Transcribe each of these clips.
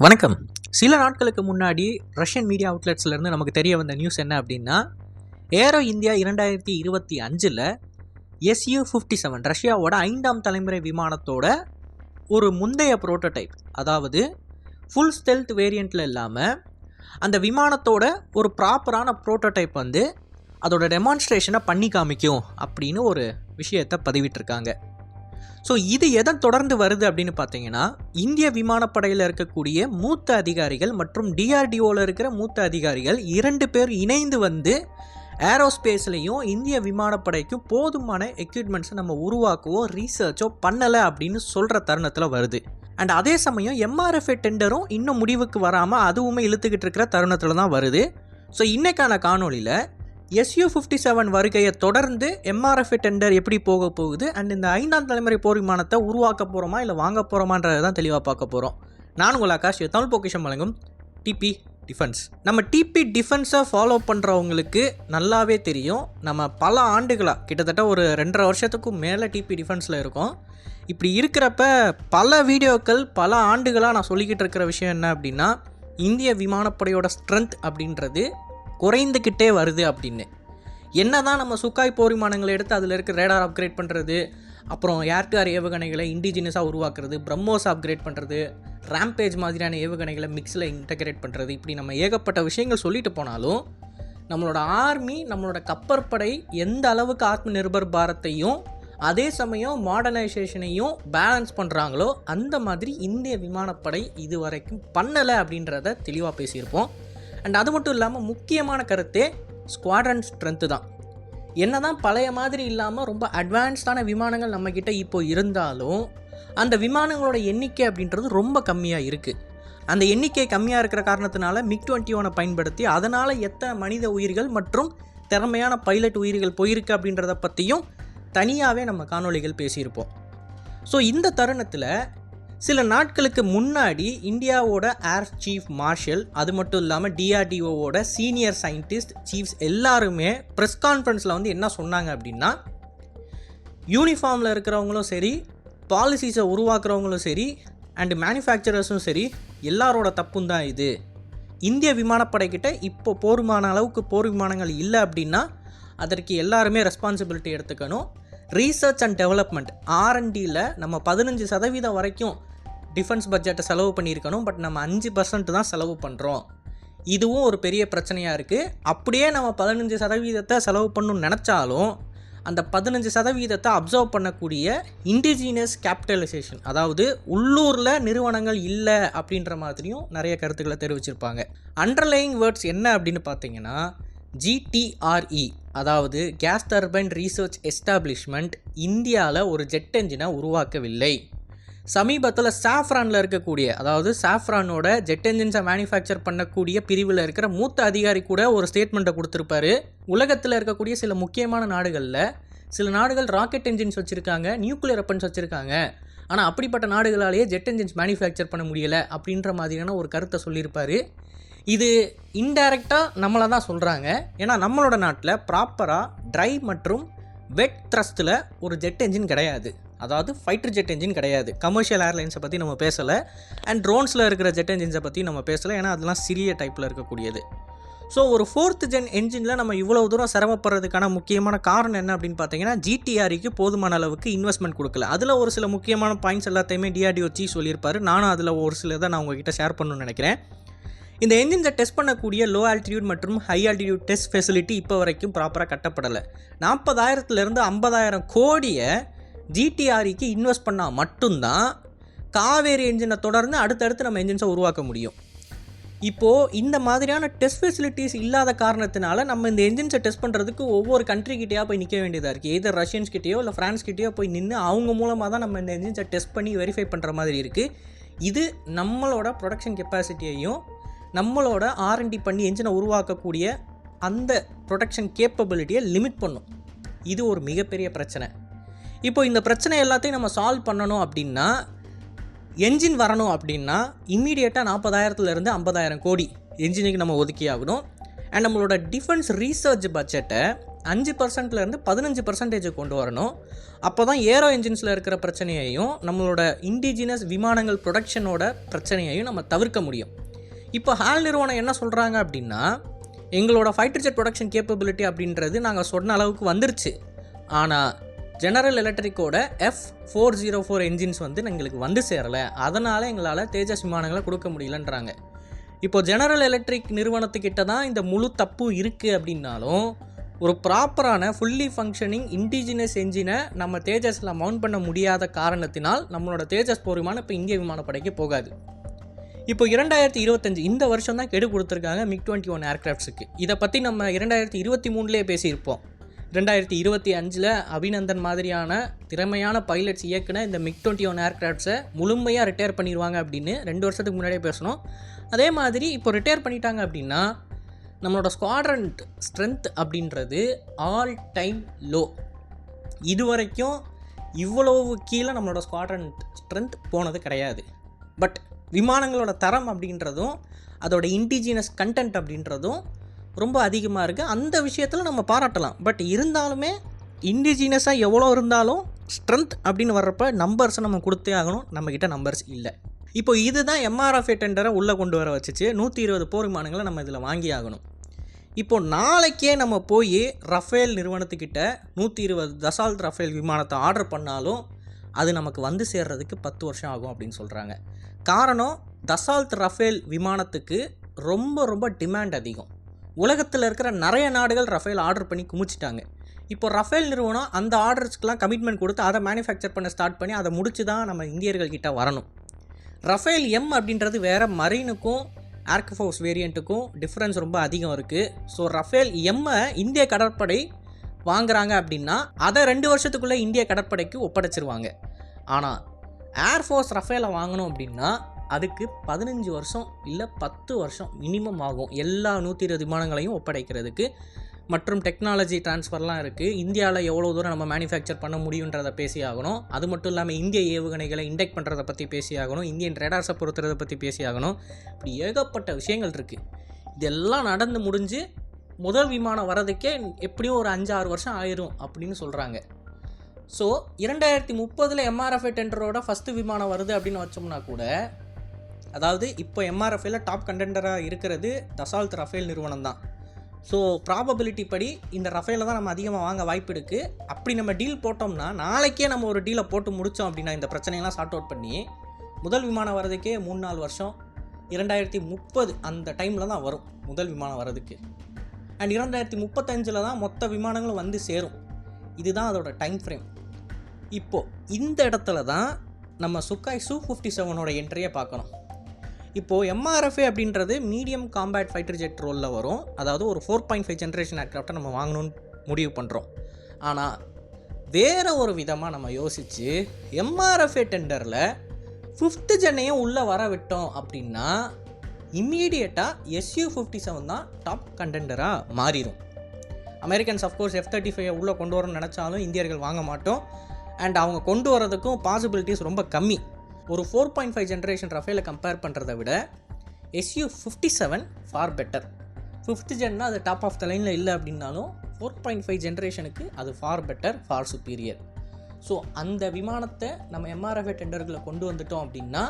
வணக்கம். சில நாட்களுக்கு முன்னாடி ரஷ்யன் மீடியா அவுட்லெட்ஸ்லேருந்து நமக்கு தெரிய வந்த நியூஸ் என்ன அப்படின்னா ஏரோ இந்தியா இரண்டாயிரத்தி இருபத்தி அஞ்சில் எஸ்யூ ஃபிஃப்டி செவன் ரஷ்யாவோட ஐந்தாம் தலைமுறை விமானத்தோட ஒரு முந்தைய புரோட்டோடைப் அதாவது ஃபுல் ஸ்டெல்த் வேரியண்ட்டில் இல்லாமல் அந்த விமானத்தோட ஒரு ப்ராப்பரான புரோட்டோடைப் வந்து அதோட டெமான்ஸ்ட்ரேஷனை பண்ணி காமிக்கும் அப்படின்னு ஒரு விஷயத்தை பதிவிட்டிருக்காங்க. ஸோ இது எதை தொடர்ந்து வருது அப்படின்னு பார்த்தீங்கன்னா இந்திய விமானப்படையில் இருக்கக்கூடிய மூத்த அதிகாரிகள் மற்றும் டிஆர்டிஓவில் இருக்கிற மூத்த அதிகாரிகள் இரண்டு பேர் இணைந்து வந்து ஏரோஸ்பேஸ்லேயும் இந்திய விமானப்படைக்கும் போதுமான எக்யூப்மெண்ட்ஸை நம்ம உருவாக்கவோ ரீசர்ச்சோ பண்ணலை அப்படின்னு சொல்கிற தருணத்தில் வருது. அண்ட் அதே சமயம் எம்ஆர்எஃப்ஏ டெண்டரும் இன்னும் முடிவுக்கு வராமல் அதுவுமே இழுத்துக்கிட்டு இருக்கிற தருணத்தில் தான் வருது. ஸோ இன்றைக்கான காணொளியில் எஸ்யூ ஃபிஃப்டி செவன் வருகையை தொடர்ந்து எம்ஆர்எஃப் டெண்டர் எப்படி போக போகுது? அண்ட் இந்த ஐந்தாம் தலைமுறை போர் விமானத்தை உருவாக்க போகிறோமா இல்லை வாங்க போகிறோமான்றதை தான் தெளிவாக பார்க்க போகிறோம் நான் உங்கள் ஆகாஷ் தமிழ் பொக்கிஷம் வழங்கும் டிபி டிஃபென்ஸ் நம்ம டிபி டிஃபென்ஸை ஃபாலோ பண்ணுறவங்களுக்கு நல்லாவே தெரியும். நம்ம பல ஆண்டுகளாக கிட்டத்தட்ட ஒரு ரெண்டரை வருஷத்துக்கும் மேலே டிபி டிஃபென்ஸில் இருக்கோம். இப்படி இருக்கிறப்ப பல வீடியோக்கள் பல ஆண்டுகளாக நான் சொல்லிக்கிட்டு இருக்கிற விஷயம் என்ன அப்படின்னா இந்திய விமானப்படையோட ஸ்ட்ரென்த் அப்படின்றது குறைந்துக்கிட்டே வருது அப்படின்னு. என்ன தான் நம்ம சுக்காய் போரிமானங்களை எடுத்து அதில் இருக்க ரேடார் அப்கிரேட் பண்ணுறது அப்புறம் ஏர்டார் ஏவுகணைகளை இண்டிஜினியஸாக உருவாக்குறது பிரம்மோஸ் அப்கிரேட் பண்ணுறது ரேம்பேஜ் மாதிரியான ஏவுகணைகளை மிக்ஸில் இன்டகிரேட் பண்ணுறது இப்படி நம்ம ஏகப்பட்ட விஷயங்கள் சொல்லிட்டு போனாலும் நம்மளோட ஆர்மி நம்மளோட கப்பற்படை எந்த அளவுக்கு ஆத்ம நிர்பர் பாரத்தையும் அதே சமயம் மாடர்னைசேஷனையும் பேலன்ஸ் பண்ணுறாங்களோ அந்த மாதிரி இந்திய விமானப்படை இது வரைக்கும் பண்ணலை அப்படின்றத தெளிவாக பேசியிருப்போம். அண்ட் அது மட்டும் இல்லாமல் முக்கியமான கருத்தே ஸ்குவாட்ரன் ஸ்ட்ரென்த்து தான். என்ன தான் பழைய மாதிரி இல்லாமல் ரொம்ப அட்வான்ஸ்டான விமானங்கள் நம்மக்கிட்ட இப்போ இருந்தாலும் அந்த விமானங்களோட எண்ணிக்கை அப்படின்றது ரொம்ப கம்மியாக இருக்குது அந்த எண்ணிக்கை கம்மியாக இருக்கிற காரணத்தினால மிக் டுவெண்ட்டி ஒனை பயன்படுத்தி அதனால் எத்தனை மனித உயிர்கள் மற்றும் திறமையான பைலட் உயிர்கள் போயிருக்கு அப்படின்றத பற்றியும் தனியாகவே நம்ம காணொளிகள் பேசியிருப்போம். ஸோ இந்த தருணத்தில் சில நாட்களுக்கு முன்னாடி இந்தியாவோட ஏர் சீஃப் மார்ஷல் அது மட்டும் இல்லாமல் டிஆர்டிஓவோட சீனியர் சயின்டிஸ்ட் சீஃப்ஸ் எல்லாருமே ப்ரெஸ் கான்ஃபரன்ஸில் வந்து என்ன சொன்னாங்க அப்படின்னா யூனிஃபார்மில் இருக்கிறவங்களும் சரி பாலிசிஸை உருவாக்குறவங்களும் சரி அண்டு மேனுஃபேக்சரர்ஸும் சரி எல்லாரோட தப்பும் தான் இது. இந்திய விமானப்படைக்கிட்ட இப்போ போருமான அளவுக்கு போர் விமானங்கள் இல்லை அப்படின்னா அதற்கு எல்லாருமே ரெஸ்பான்சிபிலிட்டி எடுத்துக்கணும். ரீசர்ச் அண்ட் டெவலப்மெண்ட் ஆர்என்டியில் நம்ம பதினஞ்சு சதவீதம் வரைக்கும் டிஃபென்ஸ் பட்ஜெட்டை செலவு பண்ணியிருக்கணும் பட் நம்ம அஞ்சு பர்சன்ட் தான் செலவு பண்ணுறோம் இதுவும் ஒரு பெரிய பிரச்சனையாக இருக்குது அப்படியே நம்ம பதினஞ்சு சதவீதத்தை செலவு பண்ணணும்னு நினச்சாலும் அந்த பதினஞ்சு சதவீதத்தை அப்சர்வ் பண்ணக்கூடிய இண்டிஜினியஸ் கேபிட்டலைசேஷன் அதாவது உள்ளூரில் நிறுவனங்கள் இல்லை அப்படின்ற மாதிரியும் நிறைய கருத்துக்களை தெரிவிச்சிருப்பாங்க. அண்டர்லையிங் வேர்ட்ஸ் என்ன அப்படின்னு பார்த்தீங்கன்னா ஜிடிஆர்இ அதாவது கேஸ் டர்பைன் ரீசர்ச் எஸ்டாப்ளிஷ்மெண்ட் இந்தியாவில் ஒரு ஜெட் என்ஜினை உருவாக்கவில்லை. சமீபத்தில் சாஃப்ரானில் இருக்கக்கூடிய அதாவது சாஃப்ரானோட ஜெட் என்ஜின்ஸை மேனுஃபேக்சர் பண்ணக்கூடிய பிரிவில் இருக்கிற மூத்த அதிகாரி கூட ஒரு ஸ்டேட்மெண்ட்டை கொடுத்துருப்பாரு. உலகத்தில் இருக்கக்கூடிய சில முக்கியமான நாடுகளில் சில நாடுகள் ராக்கெட் என்ஜின்ஸ் வச்சுருக்காங்க நியூக்ளியர் வெப்பன்ஸ் வச்சுருக்காங்க. ஆனால் அப்படிப்பட்ட நாடுகளாலேயே ஜெட் என்ஜின்ஸ் மேனுஃபேக்சர் பண்ண முடியலை அப்படின்ற மாதிரியான ஒரு கருத்தை சொல்லியிருப்பார். இது இன்டைரக்டாக நம்மளை தான் சொல்கிறாங்க ஏன்னா நம்மளோட நாட்டில் ப்ராப்பராக ட்ரை மற்றும் வெட் த்ரஸ்ட்டில் ஒரு ஜெட் என்ஜின் கிடையாது. அதாவது ஃபைட்டர் ஜெட் என்ஜின் கிடையாது. கமர்ஷியல் ஏர்லைன்ஸை பற்றி நம்ம பேசலை. அண்ட் ட்ரோன்ஸில் இருக்கிற ஜெட் என்ஜின்ஸை பற்றி நம்ம பேசலை. ஏன்னா அதெல்லாம் சிறிய டைப்பில் இருக்கக்கூடியது. ஸோ ஒரு ஃபோர்த் ஜென் என்ஜினில் நம்ம இவ்வளோ தூரம் சிரமப்படுறதுக்கான முக்கியமான காரணம் என்ன அப்படின்னு பார்த்தீங்கன்னா ஜிடிஆரிக்கு போதுமான அளவுக்கு இன்வெஸ்ட்மெண்ட் கொடுக்கல. அதில் ஒரு சில முக்கியமான பாயிண்ட்ஸ் எல்லாத்தையுமே டிஆர்டிஓ சீ சொல்லியிருப்பாரு. நானும் அதில் ஒரு சிலதை நான் உங்ககிட்ட ஷேர் பண்ணணும்னு நினைக்கிறேன். இந்த என்ஜின்ஸை டெஸ்ட் பண்ணக்கூடிய லோ ஆல்டிடியூட் மற்றும் ஹை ஆல்டிடியூட் டெஸ்ட் ஃபெசிலிட்டி இப்போ வரைக்கும் ப்ராப்பராக கட்டப்படலை. நாற்பதாயிரத்துலேருந்து ஐம்பதாயிரம் கோடியை ஜிடிஆரிக்கு இன்வெஸ்ட் பண்ணால் மட்டும்தான் காவேரி என்ஜினை தொடர்ந்து அடுத்தடுத்து நம்ம என்ஜின்ஸை உருவாக்க முடியும். இப்போது இந்த மாதிரியான டெஸ்ட் ஃபெசிலிட்டிஸ் இல்லாத காரணத்தினால நம்ம இந்த என்ஜின்ஸை டெஸ்ட் பண்ணுறதுக்கு ஒவ்வொரு கண்ட்ரிக்கிட்டேயா போய் நிற்க வேண்டியதாக இருக்குது எதர் ரஷ்யன்ஸ்கிட்டேயோ இல்லை ஃப்ரான்ஸ்கிட்டேயோ போய் நின்று அவங்க மூலமாக தான் நம்ம இந்த என்ஜின்ஸை டெஸ்ட் பண்ணி வெரிஃபை பண்ணுற மாதிரி இருக்குது இது நம்மளோட ப்ரொடக்ஷன் கெப்பாசிட்டியையும் நம்மளோட ஆர்என்டி பண்ணி என்ஜினை உருவாக்கக்கூடிய அந்த ப்ரொடக்ஷன் கேப்பபிலிட்டியை லிமிட் பண்ணும். இது ஒரு மிகப்பெரிய பிரச்சனை. இப்போ இந்த பிரச்சனை எல்லாத்தையும் நம்ம சால்வ் பண்ணணும் அப்படின்னா என்ஜின் வரணும் அப்படின்னா இம்மீடியட்டாக நாற்பதாயிரத்துலேருந்து ஐம்பதாயிரம் கோடி என்ஜினுக்கு நம்ம ஒதுக்கி ஆகணும். அண்ட் நம்மளோட டிஃபென்ஸ் ரீசர்ச் பட்ஜெட்டை அஞ்சு பர்சன்ட்லேருந்து பதினஞ்சு பர்சன்டேஜ் கொண்டு வரணும். அப்போ தான் ஏரோ என்ஜின்ஸில் இருக்கிற பிரச்சனையையும் நம்மளோட இண்டிஜினஸ் விமானங்கள் ப்ரொடக்ஷனோட பிரச்சனையையும் நம்ம தவிர்க்க முடியும். இப்போ ஹால் நிறுவனம் என்ன சொல்கிறாங்க அப்படின்னா எங்களோட ஃபைட்டர் ஜெட் ப்ரொடக்ஷன் கேப்பபிலிட்டி அப்படின்றது நாங்கள் சொன்ன அளவுக்கு வந்துருச்சு. ஆனால் general எலக்ட்ரிக்கோட F four zero four engines வந்து எங்களுக்கு வந்து சேரலை. அதனால் எங்களால் தேஜஸ் விமானங்களை கொடுக்க முடியலன்றாங்க. இப்போ ஜெனரல் எலக்ட்ரிக் நிறுவனத்துக்கிட்ட தான் இந்த முழு தப்பு இருக்குது அப்படின்னாலும் ஒரு ப்ராப்பரான ஃபுல்லி ஃபங்க்ஷனிங் இன்டிஜினஸ் என்ஜினை நம்ம தேஜஸில் மவுண்ட் பண்ண முடியாத காரணத்தினால் நம்மளோட தேஜஸ் போர் விமானம் இப்போ இந்திய விமானப்படைக்கு போகாது. இப்போ இரண்டாயிரத்தி இருபத்தஞ்சு இந்த வருஷம் தான் கெடு கொடுத்துருக்காங்க மிக் டுவெண்ட்டி ஒன் ஏர்க்ராஃப்ட்ஸுக்கு இதை பற்றி நம்ம இரண்டாயிரத்தி இருபத்தி மூணுலேயே பேசியிருப்போம். ரெண்டாயிரத்தி இருபத்தி அஞ்சில் அபிநந்தன் மாதிரியான திறமையான பைலட்ஸ் இயக்குன இந்த மிக் டுவெண்ட்டி ஒன் ஏர்க்ராஃப்ட்ஸை முழுமையாக ரிட்டையர் பண்ணிடுவாங்க அப்படின்னு ரெண்டு வருஷத்துக்கு முன்னாடியே பேசணும். அதே மாதிரி இப்போ ரிட்டையர் பண்ணிட்டாங்க அப்படின்னா நம்மளோட ஸ்குவாட்ரன் ஸ்ட்ரென்த் அப்படின்றது ஆல் டைம் லோ இது வரைக்கும் இவ்வளவு கீழே நம்மளோட ஸ்குவாட்ரன் ஸ்ட்ரென்த் போனது கிடையாது. பட் விமானங்களோட தரம் அப்படின்றதும் அதோட இன்டிஜினஸ் கண்டென்ட் அப்படின்றதும் ரொம்ப அதிகமாக இருக்குது அந்த விஷயத்தில் நம்ம பாராட்டலாம். பட் இருந்தாலுமே இண்டிஜினஸாக எவ்வளோ இருந்தாலும் ஸ்ட்ரென்த் அப்படின்னு வர்றப்ப நம்பர்ஸை நம்ம கொடுத்தே ஆகணும். நம்மக்கிட்ட நம்பர்ஸ் இல்லை. இப்போ இதுதான் எம்ஆர்எஃப்ஏ டெண்டரை உள்ளே கொண்டு வர வச்சுச்சு. நூற்றி இருபது போர் விமானங்களை நம்ம இதில் வாங்கி ஆகணும். இப்போ நாளைக்கே நம்ம போய் ரஃபேல் நிறுவனத்துக்கிட்ட நூற்றி இருபது தசால்த் ரஃபேல் விமானத்தை ஆர்டர் பண்ணாலும் அது நமக்கு வந்து சேர்றதுக்கு பத்து வருஷம் ஆகும் அப்படின்னு சொல்கிறாங்க காரணம் தசால்த் ரஃபேல் விமானத்துக்கு ரொம்ப ரொம்ப டிமாண்ட் அதிகம். உலகத்தில் இருக்கிற நிறைய நாடுகள் ரஃபேல் ஆர்டர் பண்ணி குமிச்சிட்டாங்க. இப்போ ரஃபேல் நிறுவனம் அந்த ஆர்டர்ஸ்க்கெலாம் கமிட்மெண்ட் கொடுத்து அதை மேனுஃபேக்சர் பண்ண ஸ்டார்ட் பண்ணி அதை முடிச்சு தான் நம்ம இந்தியர்கள்கிட்ட வரணும். ரஃபேல் எம் அப்படின்றது வேறு மரீனுக்கும் ஏர்க்ஃபோர்ஸ் வேரியண்ட்டுக்கும் டிஃப்ரென்ஸ் ரொம்ப அதிகம் இருக்குது ஸோ ரஃபேல் எம்மை இந்திய கடற்படை வாங்குறாங்க அப்படின்னா அதை ரெண்டு வருஷத்துக்குள்ளே இந்திய கடற்படைக்கு ஒப்படைச்சிருவாங்க. ஆனால் ஏர்ஃபோர்ஸ் ரஃபேலை வாங்கணும் அப்படின்னா அதுக்கு பதினஞ்சு வருஷம் இல்லை பத்து வருஷம் மினிமம் ஆகும். எல்லா நூற்றி இருபது விமானங்களையும் ஒப்படைக்கிறதுக்கு. மற்றும் டெக்னாலஜி ட்ரான்ஸ்ஃபர்லாம் இருக்குது இந்தியாவில் எவ்வளோ தூரம் நம்ம மேனுஃபேக்சர் பண்ண முடியுன்றதை பேசி ஆகணும். அது மட்டும் இல்லாமல் இந்திய ஏவுகணைகளை இண்டெக்ட் பண்ணுறதை பற்றி பேசி ஆகணும். இந்தியன் ரேடார்ஸை பொறுத்துறதை பற்றி பேசி ஆகணும். இப்படி ஏகப்பட்ட விஷயங்கள் இருக்குது இதெல்லாம் நடந்து முடிஞ்சு முதல் விமானம் வரதுக்கே எப்படியும் ஒரு அஞ்சு ஆறு வருஷம் ஆயிரும் அப்படின்னு சொல்கிறாங்க ஸோ இரண்டாயிரத்தி முப்பதில் எம்ஆர்எஃப்ஏ டெண்டரோட ஃபஸ்ட்டு விமானம் வருது அப்படின்னு வச்சோம்னா கூட அதாவது இப்போ எம்ஆர்எஃப்ஐயில் டாப் கண்டெண்டராக இருக்கிறது தசால்த் ரஃபேல் நிறுவனம் தான் ஸோ ப்ராபபிலிட்டி படி இந்த ரஃபேல தான் நம்ம அதிகமாக வாங்க வாய்ப்பு இருக்குது அப்படி நம்ம டீல் போட்டோம்னா நாளைக்கே நம்ம ஒரு டீலை போட்டு முடித்தோம் அப்படின்னா இந்த பிரச்சனையெல்லாம் சார்ட் அவுட் பண்ணி முதல் விமானம் வரதுக்கே மூணு நாலு வருஷம் இரண்டாயிரத்தி முப்பது அந்த டைமில் தான் வரும் முதல் விமானம் வரதுக்கு அண்ட் இரண்டாயிரத்தி முப்பத்தஞ்சில் தான் மொத்த விமானங்களும் வந்து சேரும். இதுதான் அதோட டைம் ஃப்ரேம் இப்போது இந்த இடத்துல தான் நம்ம சுக்காய் சூ ஃபிஃப்டி செவனோட என்ட்ரியை பார்க்கணும். இப்போது எம்ஆர்எஃப்ஏ அப்படின்றது மீடியம் காம்பேட் ஃபைட்டர் ஜெட் ரோலில் வரும். அதாவது ஒரு ஃபோர் பாயிண்ட் ஃபைவ் ஜென்ரேஷன் ஏர்க்ராஃப்டை நம்ம வாங்கணும்னு முடிவு பண்ணுறோம் ஆனால் வேறு ஒரு விதமாக நம்ம யோசித்து எம்ஆர்எஃப்ஏ டெண்டரில் ஃபிஃப்த்து ஜென்னையும் உள்ளே வர விட்டோம் அப்படின்னா இம்மீடியட்டாக எஸ்யூ ஃபிஃப்டி செவன் தான் டாப் கண்டெண்டராக மாறிடும் Americans of course F thirty five உள்ளே கொண்டு வரணும்னு நினச்சாலும் இந்தியர்கள் வாங்க மாட்டோம். அண்ட் அவங்க கொண்டு வரதுக்கும் பாசிபிலிட்டிஸ் ரொம்ப கம்மி. ஒரு ஃபோர் பாயிண்ட் ஃபைவ் ஜென்ரேஷன் ரஃபேலை கம்பேர் பண்ணுறத விட SU fifty seven far better fifth ஜென்னா அது டாப் ஆஃப் த லைனில் இல்லை அப்படின்னாலும் ஃபோர் பாயிண்ட் ஃபைவ் ஜென்ரேஷனுக்கு அது far better far superior so அந்த விமானத்தை நம்ம எம்ஆர்எஃப்ஏ டெண்டர்களை கொண்டு வந்துட்டோம் அப்படின்னா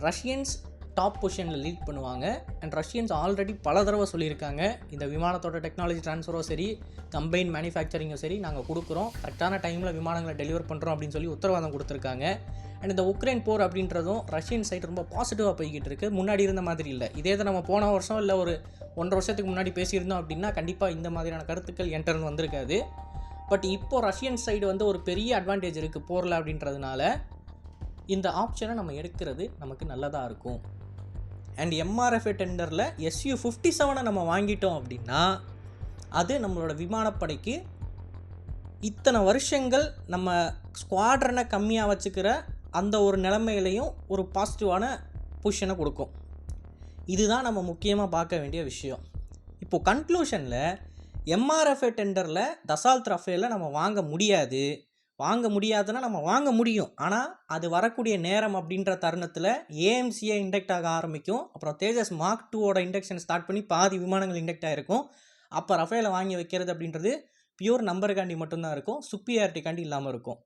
ரஷ்யன்ஸ் டாப் பொசிஷனில் லீட் பண்ணுவாங்க. அண்ட் ரஷ்யன்ஸ் ஆல்ரெடி பல தடவை சொல்லியிருக்காங்க. இந்த விமானத்தோட டெக்னாலஜி ட்ரான்ஸ்ஃபரோ சரி கம்பைன் மேனுஃபேக்சரிங்கும் சரி நாங்கள் கொடுக்குறோம். கரெக்டான டைமில் விமானங்களை டெலிவர் பண்ணுறோம் அப்படின்னு சொல்லி உத்தரவாதம் கொடுத்துருக்காங்க. அண்ட் இந்த உக்ரைன் போர் அப்படின்றதும் ரஷ்யன் சைடு ரொம்ப பாசிட்டிவாக போய்கிட்டு இருக்குது முன்னாடி இருந்த மாதிரி இல்லை. இதே தான் நம்ம போன வருஷம் இல்லை ஒரு ஒன்றரை வருஷத்துக்கு முன்னாடி பேசியிருந்தோம் அப்படின்னா கண்டிப்பாக இந்த மாதிரியான கருத்துக்கள் என்டர்னு வந்திருக்காது. பட் இப்போது ரஷ்யன் சைடு வந்து ஒரு பெரிய அட்வான்டேஜ் இருக்குது போரில் அப்படின்றதுனால இந்த ஆப்ஷனை நம்ம எடுக்கிறது நமக்கு நல்லதாக இருக்கும். அண்ட் எம்ஆர்எஃப்ஏ டெண்டரில் எஸ்யூ ஃபிஃப்டி செவனை நம்ம வாங்கிட்டோம் அப்படின்னா அது நம்மளோட விமானப்படைக்கு இத்தனை வருஷங்கள் நம்ம ஸ்குவாட்ரனை கம்மியாக வச்சுக்கிற அந்த ஒரு நிலைமையிலையும் ஒரு பாசிட்டிவான பொசிஷனை கொடுக்கும். இதுதான் நம்ம முக்கியமாக பார்க்க வேண்டிய விஷயம். இப்போது கன்க்ளூஷனில் எம்ஆர்எஃப்ஏ டெண்டரில் தசால்த் ரஃபேலில் நம்ம வாங்க முடியாது. வாங்க முடியாதுன்னா நம்ம வாங்க முடியும். ஆனால் அது வரக்கூடிய நேரம் அப்படின்ற தருணத்தில் ஏஎம்சியை இண்டெக்ட் ஆக ஆரம்பிக்கும். அப்புறம் தேஜஸ் மார்க் டூவோட இண்டக்ஷன் ஸ்டார்ட் பண்ணி பாதி விமானங்கள் இண்டெக்ட் ஆகிருக்கும் அப்போ ரஃபேலை வாங்கி வைக்கிறது அப்படின்றது பியூர் நம்பருக்காண்டி மட்டும்தான் இருக்கும். சுப்பியாரிட்டிக்காண்டி இல்லாமல் இருக்கும்.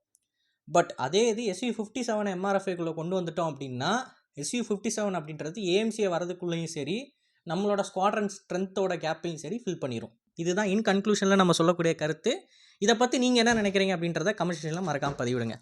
பட் அதே இது எஸ்யூ ஃபிஃப்டி செவன் எம்ஆர்எஃப்ஐக்குள்ளே கொண்டு வந்துட்டோம் அப்படின்னா எஸ்யூ ஃபிஃப்டி செவன் அப்படின்றது ஏஎம்சியை வரதுக்குள்ளேயும் சரி நம்மளோட ஸ்குவாட்ரன் ஸ்ட்ரென்த்தோட கேப்பையும் சரி ஃபில் பண்ணிடும் இதுதான் இன் கன்க்ளூஷனில் நம்ம சொல்லக்கூடிய கருத்து. இதை பற்றி நீங்கள் என்ன நினைக்கிறீங்க அப்படின்றத கமெண்ட் செக்ஷனில் மறக்காமல் பதிவிடுங்க.